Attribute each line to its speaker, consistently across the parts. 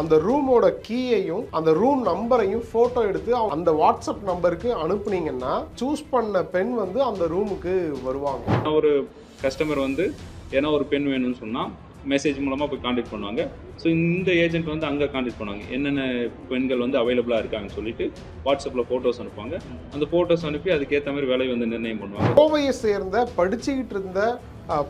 Speaker 1: அந்த ரூமோட கீயையும் அந்த ரூம் நம்பரையும் ஃபோட்டோ எடுத்து அந்த வாட்ஸ்அப் நம்பருக்கு அனுப்புனீங்கன்னா சூஸ் பண்ண பெண் வந்து அந்த ரூமுக்கு வருவாங்க.
Speaker 2: ஒரு கஸ்டமர் வந்து ஏன்னா ஒரு பெண் வேணும்னு சொன்னால் மெசேஜ் மூலமாக போய் காண்டாக்ட் பண்ணுவாங்க. ஸோ இந்த ஏஜென்ட் வந்து அங்கே காண்டாக்ட் பண்ணுவாங்க. என்னென்ன பெண்கள் வந்து அவைலபிளாக இருக்காங்கன்னு சொல்லிட்டு வாட்ஸ்அப்பில் ஃபோட்டோஸ் அனுப்புவாங்க. அந்த ஃபோட்டோஸ் அனுப்பி அதுக்கேற்ற மாதிரி விலை வந்து நிர்ணயம் பண்ணுவாங்க.
Speaker 1: கோவையை சேர்ந்த படிச்சுக்கிட்டு இருந்த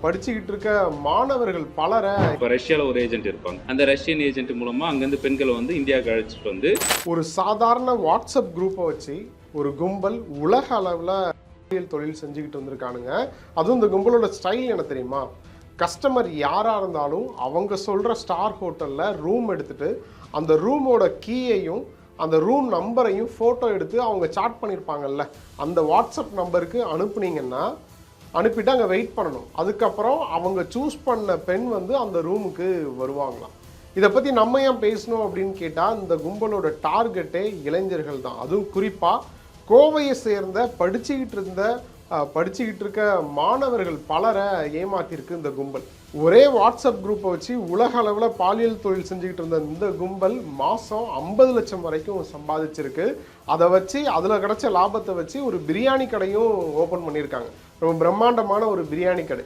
Speaker 1: படிச்சுக்கிட்டு இருக்க மாணவர்கள் பலரை
Speaker 2: இப்போ ரஷ்யாவில் ஒரு ஏஜென்ட் இருப்பாங்க. அந்த ரஷ்யன் ஏஜென்ட் மூலமாக அங்கேருந்து பெண்களை வந்து இந்தியாவுக்கு அழைச்சிட்டு வந்து
Speaker 1: ஒரு சாதாரண வாட்ஸ்அப் குரூப்பை வச்சு ஒரு கும்பல் உலக அளவில் தொழில் செஞ்சுக்கிட்டு வந்திருக்கானுங்க. அதுவும் இந்த கும்பலோட ஸ்டைல் என்ன தெரியுமா? கஸ்டமர் யாராக இருந்தாலும் அவங்க சொல்கிற ஸ்டார் ஹோட்டலில் ரூம் எடுத்துட்டு அந்த ரூமோட கீயையும் அந்த ரூம் நம்பரையும் ஃபோட்டோ எடுத்து அவங்க சாட் பண்ணியிருப்பாங்கல்ல அந்த வாட்ஸ்அப் நம்பருக்கு அனுப்புனீங்கன்னா அனுப்பிட்டு அங்கே வெயிட் பண்ணணும். அதுக்கப்புறம் அவங்க சூஸ் பண்ண பெண் வந்து அந்த ரூமுக்கு வருவாங்களாம். இதை பற்றி நம்ம ஏன் பேசணும் அப்படின்னு கேட்டால் இந்த கும்பலோட டார்கெட்டே இளைஞர்கள் தான். அதுவும் குறிப்பாக கோவையை சேர்ந்த படிச்சுக்கிட்டு இருந்த படிச்சுக்கிட்டு இருக்க மாணவர்கள் பலரை ஏமாத்திருக்கு இந்த கும்பல். ஒரே வாட்ஸ்அப் குரூப்பை வச்சு உலக அளவில் பாலியல் தொழில் செஞ்சுக்கிட்டு இருந்த இந்த கும்பல் மாதம் ஐம்பது லட்சம் வரைக்கும் சம்பாதிச்சிருக்கு. அதை வச்சு அதில் கிடச்ச லாபத்தை வச்சு ஒரு பிரியாணி கடையும் ஓப்பன் பண்ணியிருக்காங்க. ரொம்ப பிரம்மாண்டமான ஒரு பிரியாணி கடை.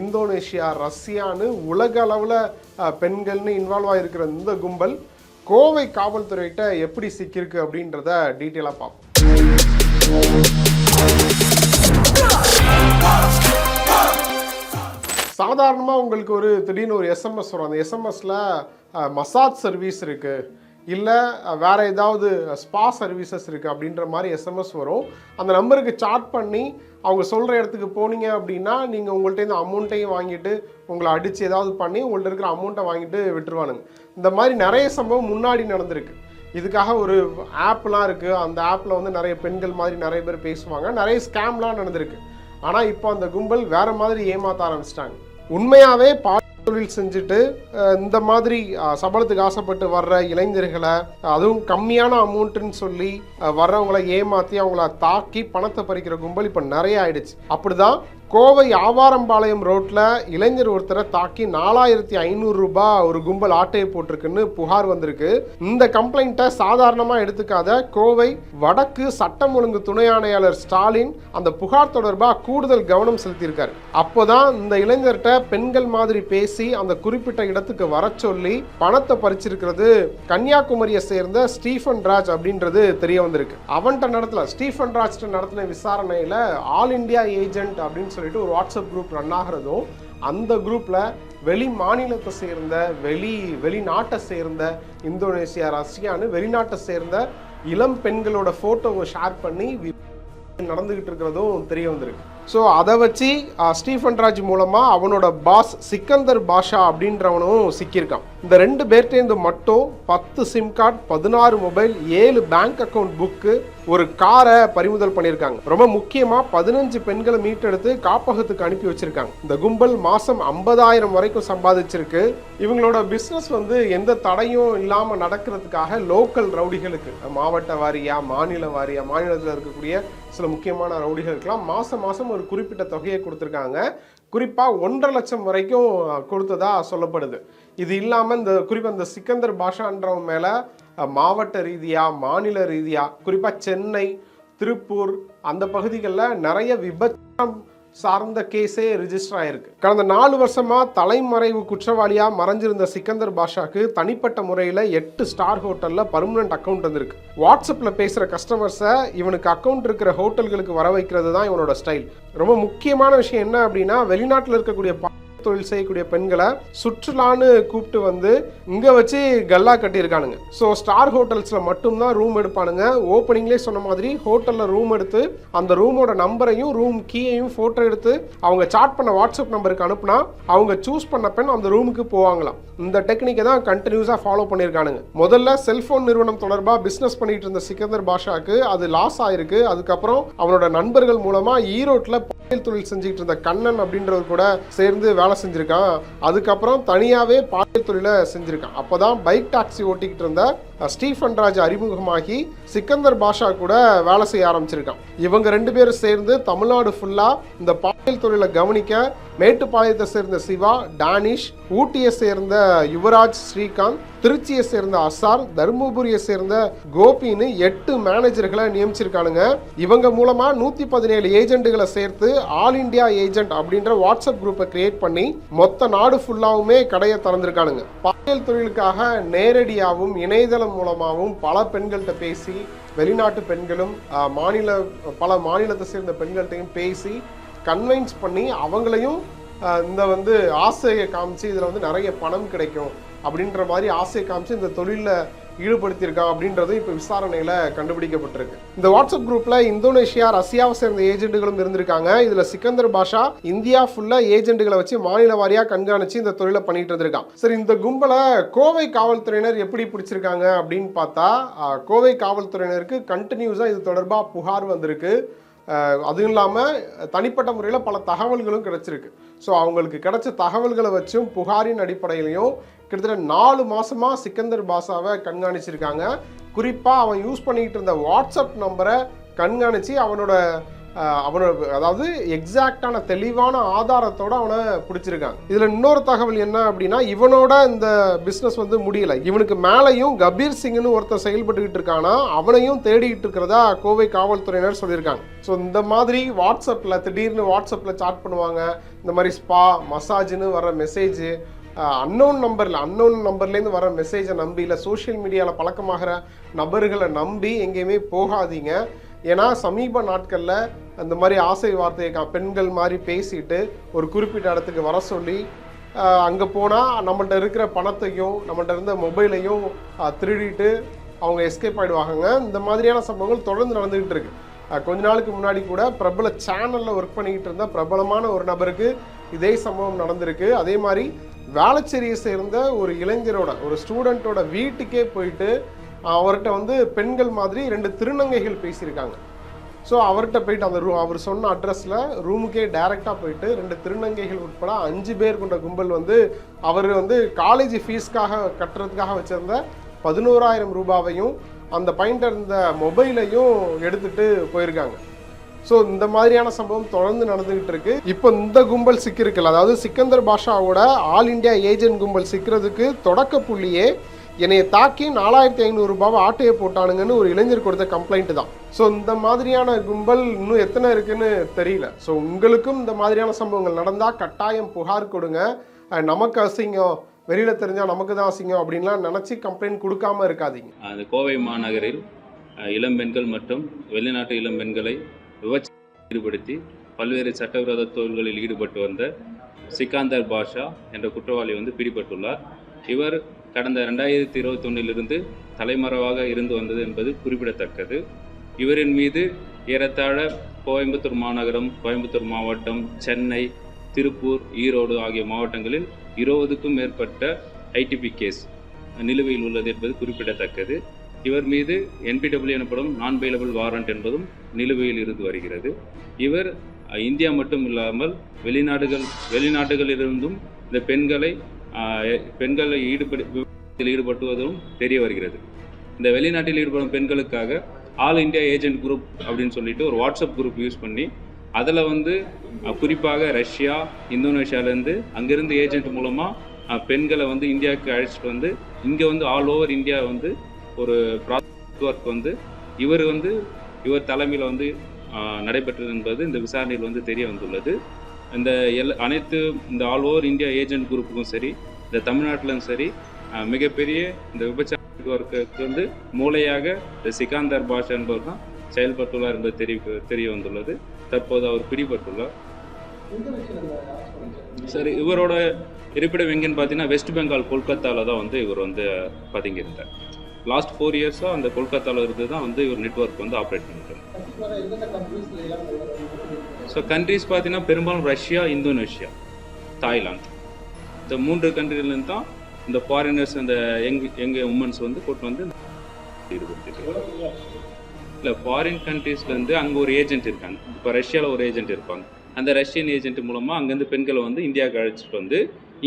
Speaker 1: இந்தோனேஷியா ரஷ்யான்னு உலக அளவில் பெண்கள்னு இன்வால்வ் ஆகிருக்கிற இந்த கும்பல் கோவை காவல்துறையிட்ட எப்படி சிக்கியிருக்கு அப்படின்றத டீட்டெயிலாக பார்ப்போம். சாதாரணமாக உங்களுக்கு ஒரு திடீர்னு ஒரு எஸ்எம்எஸ் வரும். அந்த எஸ்எம்எஸில் மசாஜ் சர்வீஸ் இருக்குது இல்லை வேற ஏதாவது ஸ்பா சர்வீசஸ் இருக்குது அப்படின்ற மாதிரி எஸ்எம்எஸ் வரும். அந்த நம்பருக்கு சாட் பண்ணி அவங்க சொல்கிற இடத்துக்கு போனீங்க அப்படின்னா நீங்கள் உங்கள்கிட்ட அமௌண்ட்டையும் வாங்கிட்டு உங்களை அடித்து ஏதாவது பண்ணி உங்கள்கிட்ட இருக்கிற அமௌண்ட்டை வாங்கிட்டு விட்டுருவானுங்க. இந்த மாதிரி நிறைய சம்பவம் முன்னாடி நடந்திருக்கு. இதுக்காக ஒரு ஆப்லாம் இருக்குது அந்த ஆப்பில் வந்து நிறைய பெண்கள் மாதிரி நிறைய பேர் பேசுவாங்க. நிறைய ஸ்கேம்லாம் நடந்திருக்கு. ஆனால் இப்போ அந்த கும்பல் வேறு மாதிரி ஏமாற்ற ஆரம்பிச்சிட்டாங்க. உண்மையாகவே பால் தொழில் செஞ்சுட்டு அஹ், இந்த மாதிரி சம்பளத்துக்கு ஆசைப்பட்டு வர்ற இளைஞர்களை அதுவும் கம்மியான அமௌண்ட்டுன்னு சொல்லி வர்றவங்களை ஏமாற்றி அவங்கள தாக்கி பணத்தை பறிக்கிற கும்பல் இப்போ நிறைய ஆயிடுச்சு. அப்படிதான் கோவை ஆவாரம்பாளையம் ரோட்டில் இளைஞர் ஒருத்தரை தாக்கி நாலாயிரத்தி ஐநூறு ரூபாய் ஒரு கும்பல் ஆட்டையை போட்டிருக்குன்னு புகார் வந்திருக்கு. இந்த கம்ப்ளைண்ட்டை சாதாரணமாக எடுத்துக்காத கோவை வடக்கு சட்டம் ஒழுங்கு துணை ஆணையாளர் ஸ்டாலின் அந்த புகார் தொடர்பாக கூடுதல் கவனம் செலுத்தியிருக்காரு. அப்போதான் இந்த இளைஞர்கிட்ட பெண்கள் மாதிரி பேசி அந்த குறிப்பிட்ட இடத்துக்கு வர சொல்லி பணத்தை பறிச்சிருக்கிறது கன்னியாகுமரியை சேர்ந்த ஸ்டீஃபன் ராஜ் அப்படின்றது தெரிய வந்திருக்கு. அவன்கிட்ட நடத்தல. ஸ்டீஃபன் ராஜ்கிட்ட நடத்தின விசாரணையில் ஆல் இந்தியா ஏஜென்ட் அப்படின்னு சொல்லி சொல்லிட்டு ஒரு வாட்ஸ்அப் குரூப் ரன் ஆகிறதும் அந்த குரூப்பில் வெளி மாநிலத்தை சேர்ந்த வெளி வெளிநாட்டை சேர்ந்த இந்தோனேசியா ரஷ்யான்னு வெளிநாட்டை சேர்ந்த இளம் பெண்களோட ஃபோட்டோவை ஷேர் பண்ணி நடந்துகிட்டு இருக்கிறதும் தெரிய வந்திருக்கு. ஸோ அதை வச்சு ஸ்டீஃபன் ராஜ் மூலமாக அவனோட பாஸ் சிக்கந்தர் பாஷா அப்படின்றவனும் சிக்கியிருக்கான். இந்த ரெண்டு பேர்ட்டேந்து மட்டும் பத்து சிம் கார்டு பதினாறு மொபைல் ஏழு பேங்க் அக்கவுண்ட் புக்கு ஒரு காரை பறிமுதல் பண்ணியிருக்காங்க. ரொம்ப முக்கியமாக பதினஞ்சு பெண்களை மீட்டெடுத்து காப்பகத்துக்கு அனுப்பி வச்சிருக்காங்க. இந்த கும்பல் மாதம் ஐம்பதாயிரம் வரைக்கும் சம்பாதிச்சிருக்கு. இவங்களோட பிஸ்னஸ் வந்து எந்த தடையும் இல்லாமல் நடக்கிறதுக்காக லோக்கல் ரவுடிகளுக்கு மாவட்ட வாரியா மாநில வாரியா மாநிலத்தில் இருக்கக்கூடிய சில முக்கியமான ரவுடிகளுக்கெல்லாம் மாதம் மாதம் ஒரு குறிப்பிட்ட தொகையை கொடுத்துருக்காங்க. குறிப்பாக ஒன்றரை லட்சம் வரைக்கும் கொடுத்ததா சொல்லப்படுது. இது இல்லாமல் இந்த குறிப்பாக இந்த சிக்கந்தர் பாஷான்றவன் மேலே மாவட்ட ரீதியாக மாநில ரீதியாக குறிப்பாக சென்னை திருப்பூர் அந்த பகுதிகளில் நிறைய விபச்சாரம் சார்ந்த கேஸே ரிஜிஸ்டர் ஆயிருக்கு. கடந்த நாலு வருஷமாக தலைமறைவு குற்றவாளியாக மறைஞ்சிருந்த சிக்கந்தர் பாஷாக்கு தனிப்பட்ட முறையில் எட்டு ஸ்டார் ஹோட்டலில் பர்மனண்ட் அக்கௌண்ட் வந்திருக்கு. வாட்ஸ்அப்பில் பேசுகிற கஸ்டமர்ஸை இவனுக்கு அக்கௌண்ட் இருக்கிற ஹோட்டல்களுக்கு வர வைக்கிறது தான் இவனோட ஸ்டைல் ரொம்ப முக்கியமான விஷயம் என்ன அப்படின்னா வெளிநாட்டில் இருக்கக்கூடிய தொழில் செய்யக்கூடிய பெண்களை சுற்றுலான்னு கூப்பிட்டு வந்து இங்க வச்சு கல்லா கட்டியிருக்கானுங்க. ஸோ ஸ்டார் ஹோட்டல்ஸ்ல மட்டும்தான் ரூம் எடுப்பானுங்க. ஓப்பனிங்லேயே சொன்ன மாதிரி ஹோட்டல்ல ரூம் எடுத்து அந்த ரூமோட நம்பரையும் ரூம் கீயையும் போட்டோ எடுத்து அவங்க சாட் பண்ண வாட்ஸ்அப் நம்பருக்கு அனுப்புனா அவங்க சூஸ் பண்ண பெண் அந்த ரூமுக்கு போவாங்களாம். இந்த டெக்னிக்கை தான் கண்டினியூஸாக ஃபாலோ பண்ணியிருக்கானுங்க. முதல்ல செல்ஃபோன் நிறுவனம் தொடர்பாக பிஸ்னஸ் பண்ணிட்டு இருந்த சிக்கந்தர் பாஷாக்கு அது லாஸ் ஆயிருக்கு. அதுக்கப்புறம் அவனோட நண்பர்கள் மூலமாக ஈரோட்டில் தொழில் செஞ்சுக்கிட்டு இருந்த கண்ணன் அப்படின்றவர் கூட சேர்ந்து வேலை செஞ்சிருக்கான் அதுக்கப்புறம் தனியாவே பாலியல் தொழிலை செஞ்சிருக்கான் அப்பதான் பைக் டாக்ஸி ஓட்டிக்கிட்டு இருந்த ஸ்டீஃபன் ராஜ் அறிமுகமாகி சிக்கந்தர் பாஷா கூட வேலை செய்ய ஆரம்பிச்சிருக்கான். இவங்க ரெண்டு பேரும் சேர்ந்து தமிழ்நாடு ஃபுல்லா இந்த பா பாலியல் தொழிலை கவனிக்க மேட்டுப்பாளையத்தை சேர்ந்த சிவா டானிஷ் ஊட்டியை சேர்ந்த யுவராஜ் ஸ்ரீகாந்த் திருச்சியை சேர்ந்த அசார் தருமபுரியை சேர்ந்த கோபின்னு எட்டு மேனேஜர்களை நியமிச்சிருக்கானுங்க. இவங்க மூலமா நூத்தி பதினேழு ஏஜென்ட்டுகளை சேர்த்து ஆல் இந்தியா ஏஜென்ட் அப்படின்ற வாட்ஸ்அப் குரூப்பை கிரியேட் பண்ணி மொத்த நாடு ஃபுல்லாவுமே கடையை திறந்திருக்கானுங்க. பாலியல் தொழிலுக்காக நேரடியாகவும் இணையதளம் மூலமாகவும் பல பெண்கள்கிட்ட பேசி வெளிநாட்டு பெண்களும் மாநில பல மாநிலத்தை சேர்ந்த பெண்கள்கிட்டையும் பேசி கன்வின்ஸ் பண்ணி அவங்களையும் இந்த வந்து ஆசையை காமிச்சு இதில் வந்து நிறைய பணம் கிடைக்கும் அப்படின்ற மாதிரி ஆசையை காமிச்சு இந்த தொழிலில் ஈடுபடுத்தியிருக்கான் அப்படின்றதும் இப்போ விசாரணையில் கண்டுபிடிக்கப்பட்டிருக்கு. இந்த வாட்ஸ்அப் குரூப்பில் இந்தோனேஷியா ரஷ்யாவை சேர்ந்த ஏஜென்ட்டுகளும் இருந்திருக்காங்க. இதில் சிக்கந்தர் பாஷா இந்தியா ஃபுல்லாக ஏஜென்ட்டுகளை வச்சு மாநில வாரியாக கண்காணிச்சு இந்த தொழிலை பண்ணிட்டு இருந்திருக்கான். சரி இந்த கும்பலை கோவை காவல்துறையினர் எப்படி பிடிச்சிருக்காங்க அப்படின்னு பார்த்தா கோவை காவல்துறையினருக்கு கண்டினியூஸாக இது தொடர்பாக புகார் வந்திருக்கு. அதுவும் இல்லாமல் தனிப்பட்ட முறையில் பல தகவல்களும் கிடச்சிருக்கு. ஸோ அவங்களுக்கு கிடைச்ச தகவல்களை வச்சும் புகாரின் அடிப்படையிலையும் கிட்டத்தட்ட நாலு மாதமாக சிக்கந்தர் பாஷாவை கண்காணிச்சிருக்காங்க. குறிப்பாக அவன் யூஸ் பண்ணிக்கிட்டு இருந்த வாட்ஸ்அப் நம்பரை கண்காணித்து அவனோட அவனை அதாவது எக்ஸாக்டான தெளிவான ஆதாரத்தோட அவனை பிடிச்சிருக்காங்க. இதில் இன்னொரு தகவல் என்ன அப்படின்னா இவனோட இந்த பிஸ்னஸ் வந்து முடியல. இவனுக்கு மேலேயும் கபீர் சிங்னு ஒருத்தர் செயல்பட்டுக்கிட்டு இருக்கானா அவனையும் தேடிக்கிட்டு இருக்கிறதா கோவை காவல்துறையினர் சொல்லியிருக்காங்க. ஸோ இந்த மாதிரி வாட்ஸ்அப்பில் திடீர்னு வாட்ஸ்அப்பில் சாட் பண்ணுவாங்க. இந்த மாதிரி ஸ்பா மசாஜ்னு வர மெசேஜ் அன்னோன் நம்பரில் அன்னோன் நம்பர்லேருந்து வர மெசேஜை நம்பி இல்லை சோஷியல் மீடியாவில் பழக்கமாகிற நபர்களை நம்பி எங்கேயுமே போகாதீங்க. ஏன்னா சமீப நாட்களில் அந்த மாதிரி ஆசை வார்த்தையை பெண்கள் மாதிரி பேசிட்டு ஒரு குறிப்பிட்ட இடத்துக்கு வர சொல்லி அங்கே போனால் நம்மள்ட்ட இருக்கிற பணத்தையும் நம்மள்ட்ட இருந்த மொபைலையும் திருடிட்டு அவங்க எஸ்கேப் ஆகிடுவாங்க இந்த மாதிரியான சம்பவங்கள் தொடர்ந்து நடந்துகிட்டு இருக்கு. கொஞ்ச நாளுக்கு முன்னாடி கூட பிரபல சேனலில் ஒர்க் பண்ணிக்கிட்டு இருந்த பிரபலமான ஒரு நபருக்கு இதே சம்பவம் நடந்திருக்கு. அதே மாதிரி வேளச்சேரியை சேர்ந்த ஒரு இளைஞரோட ஒரு ஸ்டூடெண்ட்டோட வீட்டுக்கே போயிட்டு அவர்கிட்ட வந்து பெண்கள் மாதிரி ரெண்டு திருநங்கைகள் பேசியிருக்காங்க. ஸோ அவர்கிட்ட போயிட்டு அந்த ரூ அவர் சொன்ன அட்ரஸில் ரூமுக்கே டைரெக்டாக போயிட்டு ரெண்டு திருநங்கைகள் உட்பட அஞ்சு பேர் கொண்ட கும்பல் வந்து அவர் வந்து காலேஜ் ஃபீஸ்க்காக கட்டுறதுக்காக வச்சிருந்த பதினோராயிரம் ரூபாவையும் அந்த பையன்ட்ட இருந்த மொபைலையும் எடுத்துட்டு போயிருக்காங்க. ஸோ இந்த மாதிரியான சம்பவம் தொடர்ந்து நடந்துகிட்டு இருக்கு. இப்போ இந்த கும்பல் சிக்கிருக்குல்ல அதாவது சிக்கந்தர் பாஷாவோட ஆல் இந்தியா ஏஜென்ட் கும்பல் சிக்கிறதுக்கு தொடக்க புள்ளியே என்னை தாக்கி நாலாயிரத்தி ஐநூறு ரூபாவை ஆட்டையை போட்டானுங்கன்னு ஒரு இளைஞர் கொடுத்த கம்ப்ளைண்ட் தான். ஸோ இந்த மாதிரியான கும்பல் இன்னும் எத்தனை இருக்குன்னு தெரியல. ஸோ உங்களுக்கும் இந்த மாதிரியான சம்பவங்கள் நடந்தால் கட்டாயம் புகார் கொடுங்க. நமக்கு அசிங்கம். வெளியில் தெரிஞ்சால் நமக்கு தான் அசிங்கம் அப்படின்லாம் நினச்சி கம்ப்ளைண்ட் கொடுக்காம இருக்காதீங்க.
Speaker 2: அந்த கோவை மாநகரில் இளம் இளம்பெண்கள் மற்றும் வெளிநாட்டு இளம்பெண்களை விபச்சாரத்தில் ஈடுபடுத்தி பல்வேறு சட்டவிரோத தொழில்களில் ஈடுபட்டு வந்த சிக்காந்தர் பாஷா என்ற குற்றவாளி வந்து பிடிபட்டுள்ளார். இவர் கடந்த ரெண்டாயிரத்தி இருபத்தொன்னிலிருந்து தலைமறைவாக இருந்து வந்தது என்பது குறிப்பிடத்தக்கது. இவரின் மீது ஏறத்தாழ கோயம்புத்தூர் மாநகரம் கோயம்புத்தூர் மாவட்டம் சென்னை திருப்பூர் ஈரோடு ஆகிய மாவட்டங்களில் இருபதுக்கும் மேற்பட்ட ஐடிபி கேஸ் நிலுவையில் உள்ளது என்பது குறிப்பிடத்தக்கது. இவர் மீது என்பிடபிள்யூ எனப்படும் நான் பெயிலபிள் வாரண்ட் என்பதும் நிலுவையில் இருந்து வருகிறது. இவர் இந்தியா மட்டும் இல்லாமல் வெளிநாடுகள் வெளிநாடுகளிலிருந்தும் இந்த பெண்களை பெண்களை ஈடுபடு விவாதத்தில் ஈடுபட்டுவதும் தெரிய வருகிறது. இந்த வெளிநாட்டில் ஈடுபடும் பெண்களுக்காக ஆல் இந்தியா ஏஜென்ட் குரூப் அப்படின்னு சொல்லிட்டு ஒரு வாட்ஸ்அப் குரூப் யூஸ் பண்ணி அதில் வந்து குறிப்பாக ரஷ்யா இந்தோனேஷியாவிலேருந்து அங்கேருந்து ஏஜென்ட் மூலமாக பெண்களை வந்து இந்தியாவுக்கு அழைச்சிட்டு வந்து இங்கே வந்து ஆல் ஓவர் இந்தியா வந்து ஒரு ப்ராஜெக்ட் ஒர்க் வந்து இவர் வந்து இவர் தலைமையில் வந்து நடைபெற்றது என்பது இந்த விசாரணையில் வந்து தெரிய வந்துள்ளது. இந்த எல் அனைத்து இந்த ஆல் ஓவர் இந்தியா ஏஜென்ட் குரூப்புக்கும் சரி இந்த தமிழ்நாட்டிலும் சரி மிகப்பெரிய இந்த விபச்சார ஒர்க்குக்கு வந்து மூளையாக இந்த சிகாந்தர் பாஷா என்பவர் தான் செயல்பட்டுள்ளார் என்பது தெரிய தெரிய வந்துள்ளது. தற்போது அவர் பிடிபட்டுள்ளார். சரி இவரோட இருப்பிடம் எங்கன்னு பார்த்தீங்கன்னா வெஸ்ட் பெங்கால் கொல்கத்தாவில் தான் வந்து இவர் வந்து பதுங்கியிருந்தார். லாஸ்ட் ஃபோர் இயர்ஸாக அந்த கொல்கத்தாவில் இருந்து தான் வந்து இவர் நெட்வொர்க் வந்து ஆப்ரேட் பண்ணிட்டு ஸோ கண்ட்ரிஸ் பார்த்தீங்கன்னா பெரும்பாலும் ரஷ்யா இந்தோனேஷியா தாய்லாந்து. இந்த மூன்று கண்ட்ரிலேருந்து தான் இந்த ஃபாரினர்ஸ் அந்த யங் யங் உமன்ஸ் வந்து கூட்டு வந்து ஈடுபடுத்திட்டு இல்லை ஃபாரின் கண்ட்ரீஸ்லேருந்து அங்கே ஒரு ஏஜென்ட் இருக்காங்க. இப்போ ரஷ்யாவில் ஒரு ஏஜென்ட் இருப்பாங்க. அந்த ரஷ்யன் ஏஜென்ட் மூலமாக அங்கேருந்து பெண்களை வந்து இந்தியாவுக்கு அழைச்சிட்டு வந்து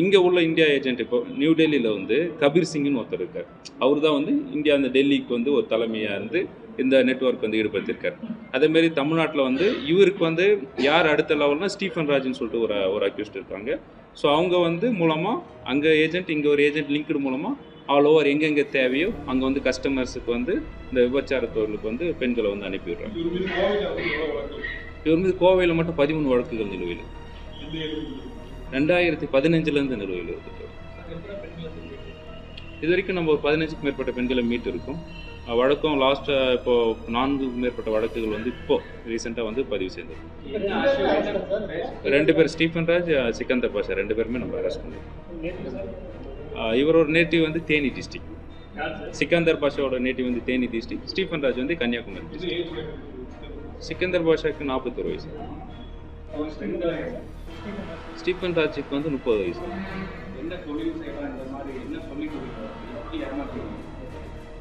Speaker 2: இங்கே உள்ள இந்தியா ஏஜென்ட் இப்போ நியூ டெல்லியில் வந்து கபீர் சிங்னு ஒருத்தர் இருக்கார். அவர் தான் வந்து இந்தியா அந்த டெல்லிக்கு வந்து ஒரு தலைமையாக இருந்து இந்த நெட்வொர்க் வந்து ஈடுபடுத்தியிருக்கார் அதேமாரி தமிழ்நாட்டில் வந்து இவருக்கு வந்து யார் அடுத்த லெவல்னா ஸ்டீஃபன் ராஜ்னு சொல்லிட்டு ஒரு ஒரு அக்யூஸ்ட் இருக்காங்க. ஸோ அவங்க வந்து மூலமாக அங்கே ஏஜென்ட் இங்கே ஒரு ஏஜென்ட் லிங்க்டு மூலமாக ஆல் ஓவர் எங்கெங்கே தேவையோ அங்கே வந்து கஸ்டமர்ஸுக்கு வந்து இந்த விபச்சார தொழிலுக்கு வந்து பெண்களை வந்து அனுப்பிவிடுறாங்க இவர் மீது கோவையில் மட்டும் பதிமூணு வழக்குகள் நிலுவையில் ரெண்டாயிரத்தி பதினஞ்சுலேருந்து நிலுவையில் இருக்கு. இது வரைக்கும் நம்ம ஒரு பதினஞ்சுக்கு மேற்பட்ட பெண்களை மீட்டு இருக்கோம் வழக்கம் லாஸ்ட்டாக இப்போ நான்குக்கு மேற்பட்ட வழக்குகள் வந்து இப்போ ரீசெண்டாக வந்து பதிவு செய்திருக்கோம் ரெண்டு பேர் ஸ்டீஃபன் ராஜ் சிக்கந்தர் பாஷா. ரெண்டு பேருமே நம்ம அரெஸ்ட் பண்ணியிருக்கோம் இவரோட நேட்டிவ் வந்து தேனி டிஸ்ட்ரிக்ட் சிக்கந்தர் பாஷாவோட நேட்டிவ் வந்து தேனி டிஸ்ட்ரிக்ட் ஸ்டீஃபன் ராஜ் வந்து கன்னியாகுமரி டிஸ்ட்ரிக்ட் சிக்கந்தர் பாஷாவுக்கு நாற்பத்தொரு வயசு. ஸ்டீஃபன் ராஜுக்கு வந்து முப்பது வயசு.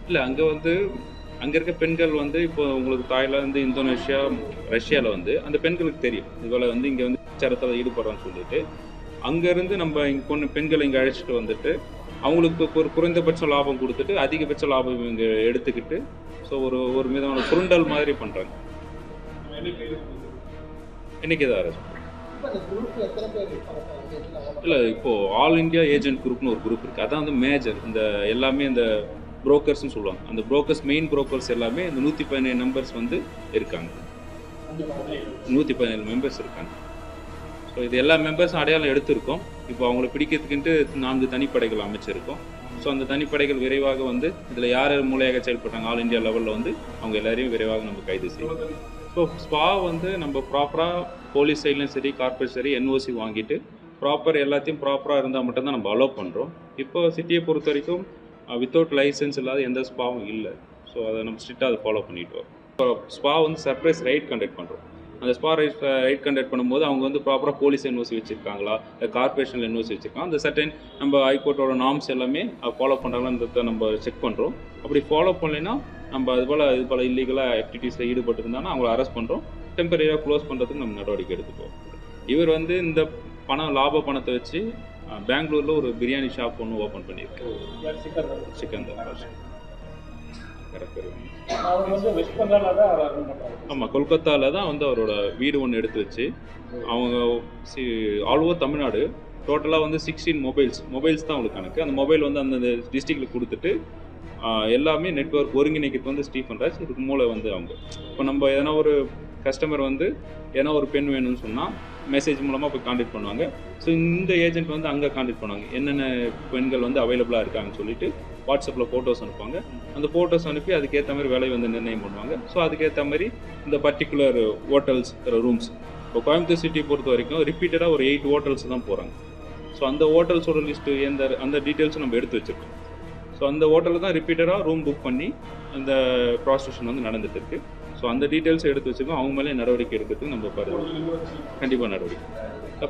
Speaker 2: இல்லை அங்கே வந்து அங்கே இருக்க பெண்கள் வந்து இப்போ உங்களுக்கு தாய்லாந்து இந்தோனேஷியா ரஷ்யாவில் வந்து அந்த பெண்களுக்கு தெரியும். இதுபோல் வந்து இங்கே வந்து சரத்தில் ஈடுபடுறோம்னு சொல்லிட்டு. அங்கேருந்து நம்ம இங்கே பொண்ணு பெண்களை இங்கே அழைச்சிட்டு வந்துட்டு அவங்களுக்கு ஒரு குறைந்தபட்ச லாபம் கொடுத்துட்டு அதிகபட்ச லாபம் இங்கே எடுத்துக்கிட்டு ஸோ ஒரு ஒரு விதமான சுருண்டல் மாதிரி பண்ணுறாங்க இன்னைக்கு தான் அரசு இல்லை இப்போ ஆல் இந்தியா ஏஜென்ட் குரூப்னு ஒரு குரூப் இருக்குது அதான் வந்து மேஜர் இந்த எல்லாமே இந்த புரோக்கர்ஸ்னு சொல்லுவாங்க. அந்த புரோக்கர்ஸ் மெயின் புரோக்கர்ஸ் எல்லாமே இந்த நூற்றி பதினேழு நம்பர்ஸ் வந்து இருக்காங்க. நூற்றி பதினேழு மெம்பர்ஸ் இருக்காங்க. ஸோ இது எல்லா மெம்பர்ஸும் அடையாளம் எடுத்திருக்கோம். இப்போ அவங்கள பிடிக்கிறதுக்குன்ட்டு நான்கு தனிப்படைகள் அமைச்சிருக்கோம். ஸோ அந்த தனிப்படைகள் விரைவாக வந்து இதில் யார் யார் மூலையாக செயல்பட்டாங்க? ஆல் இந்தியா லெவலில் வந்து அவங்க எல்லாரையும் விரைவாக நம்ம கைது செய்வோம் ஸோ ஸ்பா வந்து நம்ம ப்ராப்பராக போலீஸ் சைட்லையும் சரி கார்பரேட் சரி என்ஓசி வாங்கிட்டு ப்ராப்பர் எல்லாத்தையும் ப்ராப்பராக இருந்தால் மட்டும்தான் நம்ம அலோவ் பண்ணுறோம் இப்போ சிட்டியை பொறுத்த வரைக்கும் Uh, வித்தவுட் லைசன்ஸ் இல்லாத எந்த ஸ்பாவும் இல்லை. ஸோ அதை நம்ம ஸ்ட்ரிக்டாக அதை ஃபாலோ பண்ணிட்டு வரோம். ஸ்பா வந்து சர்ப்ரைஸ் ரைட் கண்டக்ட் பண்ணுறோம் அந்த ஸ்பா ரைட் ரைட் கண்டக்ட் பண்ணும்போது அவங்க வந்து ப்ராப்பராக போலீஸ் என்ஓசி வச்சுருக்காங்களா? இல்லை கார்பரேஷனில் என்ஓசி வச்சுருக்காங்க அந்த சர்டன் நம்ம ஹைகோர்ட்டோட நார்ம்ஸ் எல்லாமே uh, ஃபாலோ பண்ணுறாங்களான்றத நம்ம செக் பண்ணுறோம் அப்படி ஃபாலோ பண்ணலைன்னா நம்ம அது போல் இது போல் இல்லீகலாக ஆக்டிவிட்டீஸில் ஈடுபட்டிருந்தாங்கன்னா அவங்கள அரெஸ்ட் பண்ணுறோம் டெம்பரரியாக க்ளோஸ் பண்ணுறதுக்கு நம்ம நடவடிக்கை எடுத்துப்போம் இவர் வந்து இந்த பணம் லாப பணத்தை வச்சு பெங்களூர்ல ஒரு பிரியாணி ஷாப் ஒன்று ஓப்பன் பண்ணியிருக்காரு சிக்கந்தர் ஆமாம் கொல்கத்தாவில் தான் வந்து அவரோட வீடு ஒன்று எடுத்து வச்சு அவங்க ஆல் ஓவர் தமிழ்நாடு டோட்டலாக வந்து சிக்ஸ்டீன் மொபைல்ஸ் மொபைல்ஸ் தான் அவங்களுக்கு கணக்கு. அந்த மொபைல் வந்து அந்தந்த டிஸ்ட்ரிக்டில் கொடுத்துட்டு எல்லாமே நெட்வொர்க் ஒருங்கிணைக்கிறது வந்து ஸ்டீஃபன் ராஜ் இதுக்கு மூளை வந்து அவங்க. இப்போ நம்ம எதனா ஒரு கஸ்டமர் வந்து எதனா ஒரு பெண் வேணும்னு சொன்னால் மெசேஜ் மூலமாக போய் காண்டாக்ட் பண்ணுவாங்க. ஸோ இந்த ஏஜென்ட் வந்து அங்கே காண்டாக்ட் பண்ணுவாங்க. என்னென்ன பெண்கள் வந்து அவைலபிளாக இருக்காங்கன்னு சொல்லிட்டு வாட்ஸ்அப்பில் ஃபோட்டோஸ் அனுப்புவாங்க. அந்த ஃபோட்டோஸ் அனுப்பி அதுக்கேற்ற மாதிரி விலை வந்து நிர்ணயம் பண்ணுவாங்க. ஸோ அதுக்கேற்ற மாதிரி இந்த பர்டிகுலர் ஹோட்டல்ஸ் ரூம்ஸ் இப்போ கோயம்புத்தூர் சிட்டியை பொறுத்த வரைக்கும் ரிப்பீட்டடாக ஒரு எயிட் ஹோட்டல்ஸ் தான் போகிறாங்க ஸோ அந்த ஹோட்டல்ஸோட லிஸ்ட்டு எந்த அந்த டீட்டெயில்ஸும் நம்ம எடுத்து வச்சுருக்கோம். ஸோ அந்த ஹோட்டலில் தான் ரிப்பீட்டடாக ரூம் புக் பண்ணி அந்த ப்ராஸ்டியூஷன் வந்து நடந்துட்டுருக்கு ஸோ அந்த டீட்டெயில்ஸ் எடுத்து வச்சுக்கோ அவங்க மேலே நடவடிக்கை எடுக்கிறதுக்கு நம்ம பாருங்க. கண்டிப்பாக நடவடிக்கை.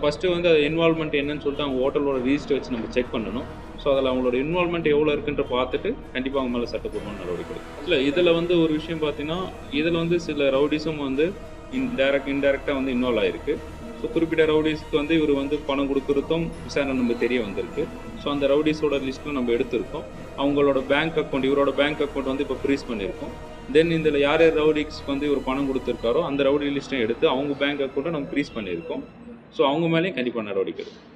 Speaker 2: ஃபஸ்ட்டு வந்து அது இன்வால்மெண்ட் என்னன்னு சொல்லிட்டு அவங்க ஹோட்டலோட ரிஜிஸ்டர் வச்சு நம்ம செக் பண்ணணும். ஸோ அதில் அவங்களோட இன்வால்மெண்ட் எவ்வளோ இருக்குன்ற பார்த்துட்டு கண்டிப்பாக அவங்க மேலே சட்டப்பூர்வமான நடவடிக்கை இல்லை இதில் வந்து ஒரு விஷயம் பார்த்தீங்கன்னா இதில் வந்து சில ரவுடிஸும் வந்து இன்டைரக்ட் இன்டைரக்டாக வந்து இன்வால்வ் ஆகிருக்கு ஸோ குறிப்பிட்ட ரவுடிஸ்க்கு வந்து இவர் வந்து பணம் கொடுக்குறதும் விசாரணை நம்ம தெரிய வந்திருக்கு. ஸோ அந்த ரவுடிஸோட லிஸ்ட்டில் நம்ம எடுத்திருக்கோம். அவங்களோட பேங்க் அக்கௌண்ட் இவரோட பேங்க் அக்கௌண்ட் வந்து இப்போ ஃப்ரீஸ் பண்ணியிருக்கோம். தென் இதில் யார் யார் ரவுடிக்ஸ்க்கு வந்து இவர் பணம் கொடுத்துருக்காரோ அந்த ரவுடி லிஸ்ட்டையும் எடுத்து அவங்க பேங்க் அக்கௌண்ட்டை நம்ம ஃப்ரீஸ் பண்ணியிருக்கோம். ஸோ அவங்க மேலேயும் கண்டிப்பாக நடவடிக்கை எடுக்கும்.